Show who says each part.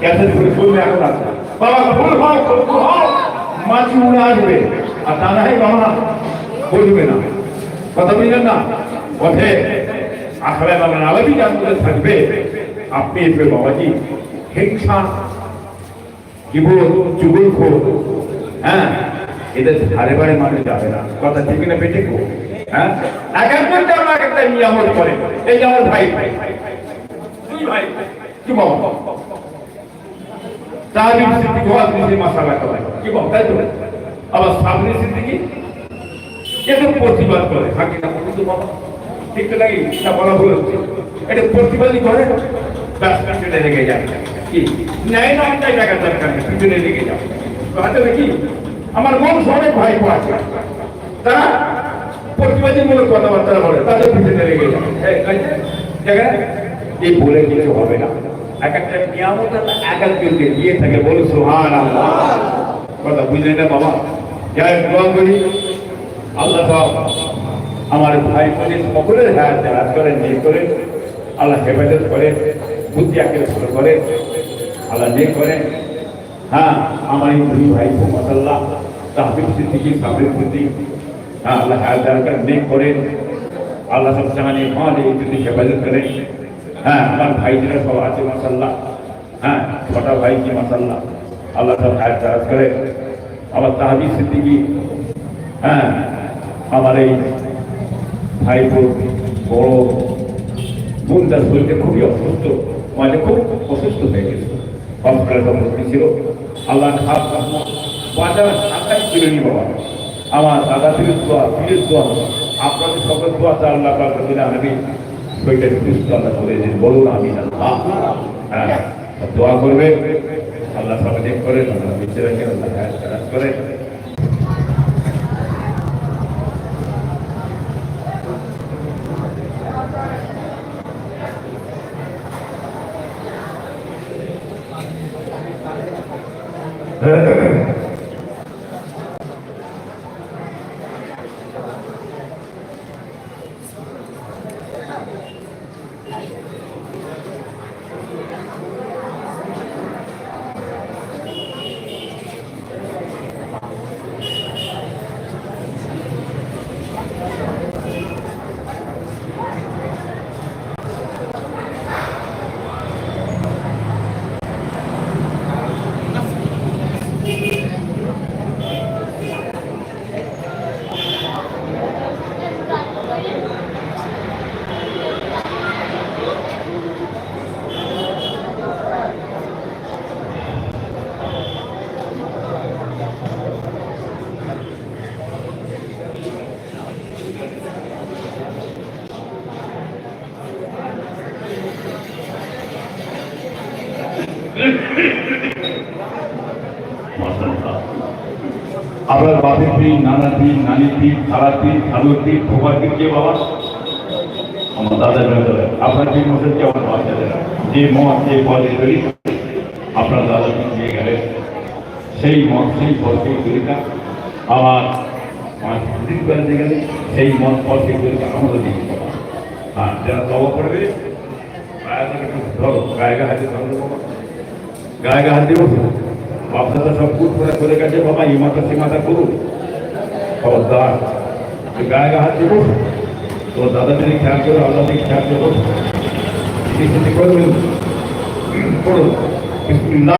Speaker 1: Cassette করে শুনবে এখন আছে। বাবা ভুল হও ভুল হও মাছি উড়ে আসবে। আর তা বাবা বলবে না। কথা বুঝলেন না? পথে আখড়ে বাবার আলাদা জানতে থাকবে। আপনি এসবে বাবাজি, হিংসা জীবন চুগুল হ্যাঁ? এদের ধারে বারে মানুষ যাবে না। কথা ঠিক না পেটে খো হ্যাঁ? এক একজনকে আমরা এক একটা নিয়ামত করে। এই যে আমার ভাই। দুই ভাই। কি বাবা? তারিখ সিদ্দিকি, ওয়াজ নিয়ে মাসালা করে তাই তো? আবার সামনে সিদ্দিকি এটা প্রতিবাদ করে। থাকে না কিন্তু বাবা ঠিক তো নাকি? না, বলা ভুল হচ্ছে। এটা প্রতিবাদই করে। ব্যাস লেগে যায়। কি? ন্যায় না চাই টাকা দরকার নেই পিছনে লেগে যাও নাকি আমার মন অনেক ভাই আছে তারা প্রতিবাদীমূলক কথাবার্তা বলে, তাদের পিছনে লেগে যায়। এই বলে কিছু হবে না। এক একটা নিয়ামত এক একজনকে দিয়ে থাকে, বলে সুহান কথা বুঝলেন না বাবা? যাই দোয়া করি। আল্লাহ আমার ভাই বোনে সকলের হাত হাত করে নিয়ে করে আল্লাহ হেফাজত করে বুদ্ধি করে। আল্লাহ নিয়ে করে হ্যাঁ আমার এই দুই ভাই মশাল্লাহ তাহবিব সিদ্দিকি সাবির সিদ্দিক। হ্যাঁ আল্লাহ হাত দরকার নেক করে আল্লাহ সব জানে ভালো যদি হেফাজত করে হ্যাঁ আমার ভাইদের সব আছে মশাল্লাহ হ্যাঁ ছটা ভাই কি মশাল্লাহ আল্লাহ সব হাত দারাজ করে। আমার তাহাবি সিদ্দিকি হ্যাঁ আমার এই ভাই বোন বড় বোন তার শরীরটা খুবই অসুস্থ। মানে খুব অসুস্থ হয়ে গেছে। হসপিটালে ভর্তি ছিল। আল্লাহ খাস বাজার ছিল নি বাবা। আমার দাদা পীরের দোয়া পীরের দোয়া। আপনাদের সকল দোয়া তো আল্লাহ আমি শরীরটা সুস্থ আল্লাহ দিন বলুন আমি হ্যাঁ। দোয়া করবে আল্লাহ সবাই করেন আল্লাহ বেঁচে রাখেন আল্লাহ হায়াত করেন আপনার বাপের পীর নানা পীর নানি পীর খালা পীর খালুর পীর খোবার পীর কে বাবা? আমার দাদা বেরোতে আপনার পীর মশাই কে আমার বাচ্চাদের যে মত যে পদে তৈরি আপনার দাদা পীর দিয়ে গেলে, সেই মত, সেই পদ সেই তৈরিটা আবার পাঁচ দিন বেড়াতে গেলে সেই মত পদ সেই তৈরিটা আমাদের বাবা। হ্যাঁ যারা তবা করবে গায়ে ধরো, গায়ে গা হাতে ধরো। গায়ে গা হাত দিয়ে বসো বাপদাদা সব কুট করে গেছে, বাবা, এই মাথা, সে মাথা করুন। খবরদার গায়ে গা হাত দিয়ে বসো। তো দাদা যদি খেয়াল করো, আল্লাহ দিকে খেয়াল করে করবেন করুন।